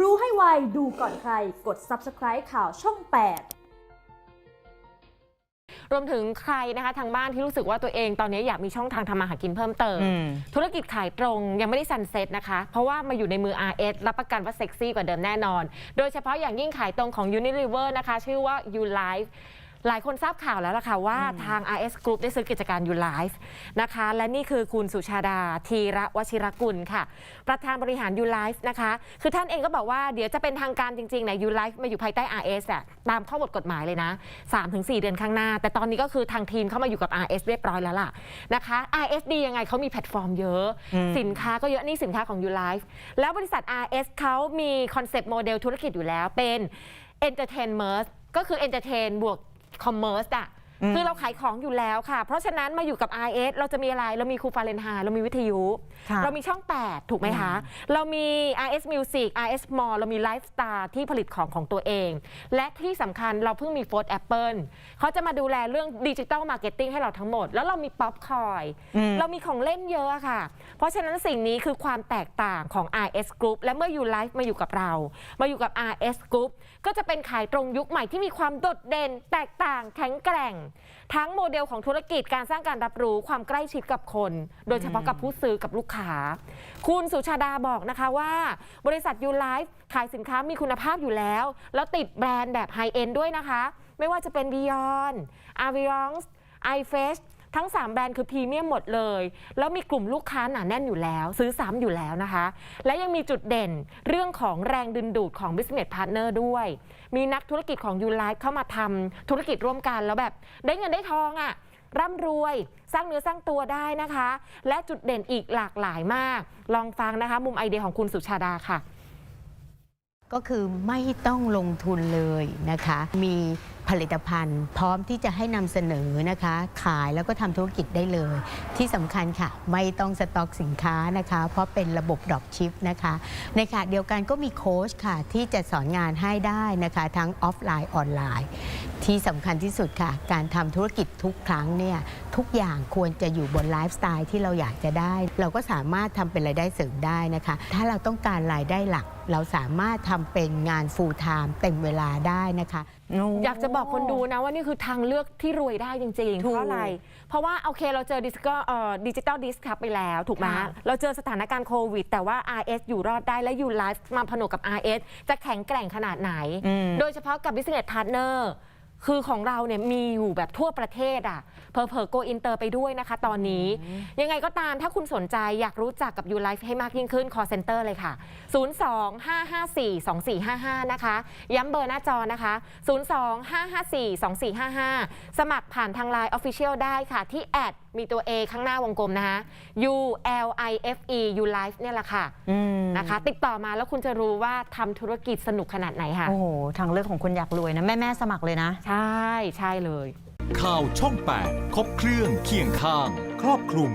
รู้ให้ไวดูก่อนใคร กด subscribe ข่าวช่อง 8รวมถึงใครนะคะทางบ้านที่รู้สึกว่าตัวเองตอนนี้อยากมีช่องทางทำมาหากินเพิ่มเติมอืมธุรกิจขายตรงยังไม่ได้ซันเซ็ตนะคะ เพราะว่ามาอยู่ในมือ RS รับประกันว่าเซ็กซี่กว่าเดิมแน่นอน โดยเฉพาะอย่างยิ่งขายตรงของ Unilever นะคะ ชื่อว่า You Life หลายคนทราบข่าวแล้วล่ะค่ะว่าทาง RS Group ได้ซื้อกิจการ You Life นะคะ และนี่คือคุณสุชาดาทีระวชิรกุลค่ะ ประธานบริหาร You Life นะคะ คือท่านเองก็บอกว่าเดี๋ยวจะเป็นทางการจริงๆเนี่ย You Life มาอยู่ภายใต้ RS อะตามข้อบทกฎหมายเลยนะ 3-4 เดือนข้างหน้า แต่ตอนนี้ก็คือทางทีมเข้ามาอยู่กับ RS เรียบร้อยแล้วล่ะนะคะ RS ดียังไงเขามีแพลตฟอร์มเยอะ สินค้าก็เยอะนี่สินค้าของ You Life แล้วบริษัท RS เขามีคอนเซปต์โมเดลธุรกิจอยู่แล้วเป็น Entertainment ก็คือ Entertain บวก คอมเมอร์สอะ คือเราขายของอยู่แล้วค่ะ เพราะฉะนั้นมาอยู่กับ RS เราจะมีอะไร เรามีครูฟาเรนไฮน์เรามีวิทยุ ค่ะเรามีช่อง 8 ถูกไหมคะ เรามี RS Music RS Mall เรามี Lifestyle ที่ผลิตของของตัวเอง และที่สำคัญเราเพิ่งมี f o r d Apple เขาจะมาดูแลเรื่องดิจิ t a ลมาร์เก็ตติ้งให้เราทั้งหมด แล้วเรามีป๊อปคอยอืม เรามีของเล่นเยอะอะค่ะ เพราะฉะนั้นสิ่งนี้คือความแตกต่างของ RS Group และเมื่ออยู่ไลฟ์มาอยู่กับเรา มาอยู่กับ RS Group ก็จะเป็นขายตรงยุคใหม่ที่มีความโดดเด่น แตกต่างแข็งแกร่งทั้งโมเดลของธุรกิจการสร้างการรับรู้ความใกล้ชิดกับคน โดยเฉพาะกับผู้ซื้อกับลูกค้า คุณสุชาดาบอกนะคะว่า บริษัทยูไลฟ์ขายสินค้ามีคุณภาพอยู่แล้ว แล้วติดแบรนด์แบบไฮเอ็นด้วยนะคะ ไม่ว่าจะเป็น Beyond a v i o n i f a c e ทั้ง 3 แบรนด์คือพรีเมียมหมดเลย แล้วมีกลุ่มลูกค้าหนาแน่นอยู่แล้ว ซื้อซ้ำอยู่แล้วนะคะ และยังมีจุดเด่นเรื่องของแรงดึงดูดของ Business Partner ด้วย มีนักธุรกิจของ u l i f e เข้ามาทำธุรกิจร่วมกันแล้วแบบ ได้เงินได้ทองอะ่ะร่ำรวย สร้างเนื้อสร้างตัวได้นะคะ และจุดเด่นอีกหลากหลายมาก ลองฟังนะคะ มุมไอเดียของคุณสุชาดาค่ะ ก็คือไม่ต้องลงทุนเลยนะคะ มีผลิตภัณฑ์ พร้อมที่จะให้นำเสนอนะคะ ขายแล้วก็ทำธุรกิจได้เลย ที่สำคัญค่ะ ไม่ต้องสต็อกสินค้านะคะ เพราะเป็นระบบดรอปชิปนะคะ ในขณะเดียวกันก็มีโค้ชค่ะ ที่จะสอนงานให้ได้นะคะ ทั้งออฟไลน์ออนไลน์ ที่สำคัญที่สุดค่ะ การทำธุรกิจทุกครั้งเนี่ยทุกอย่างควรจะอยู่บนไลฟ์สไตล์ที่เราอยากจะได้ เราก็สามารถทำเป็นรายได้เสริมได้นะคะ ถ้าเราต้องการรายได้หลัก เราสามารถทำเป็นงาน full time เต็มเวลาได้นะคะ อยากจะบอกคนดูนะว่านี่คือทางเลือกที่รวยได้จริงๆ เพถูก ราะอะไร เพราะว่าโอเคเราเจอดิสก็ดิจิตอลดิสครับไปแล้วถูกไหมค่ะ เราเจอสถานการณ์โควิด แต่ว่า RS อยู่รอดได้และอยู่ไลฟ์มาผนวกกับ RS จะแข็งแกร่งขนาดไหน อืม โดยเฉพาะกับ Business Partner คือของเราเนี่ยมีอยู่แบบทั่วประเทศอะเพอเพอโกอินเตอร์ไปด้วยนะคะ ตอนนี้ ยังไงก็ตามถ้าคุณสนใจอยากรู้จักกับ You Life ให้มากยิ่งขึ้น call center เลยค่ะ 02-554-2455 นะคะ ย้ำเบอร์หน้าจอนะคะ 02-554-2455 สมัครผ่านทาง Line Official ได้ค่ะที่แอด มีตัว A ข้างหน้าวงกลมนะคะ U L I F E You Life เนี่ยแหละค่ะอืมนะคะ ติดต่อมาแล้วคุณจะรู้ว่าทำธุรกิจสนุกขนาดไหนค่ะ โอ้โห ทางเลือกของคนอยากรวยนะ แม่แม่ๆสมัครเลยนะ ใช่ ใช่เลย ข่าวช่อง 8 ครบเครื่องเคียงข้าง ครอบคลุม